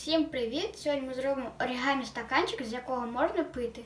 Всім привіт! Сьогодні ми зробимо оригамі стаканчик, з якого можна пити.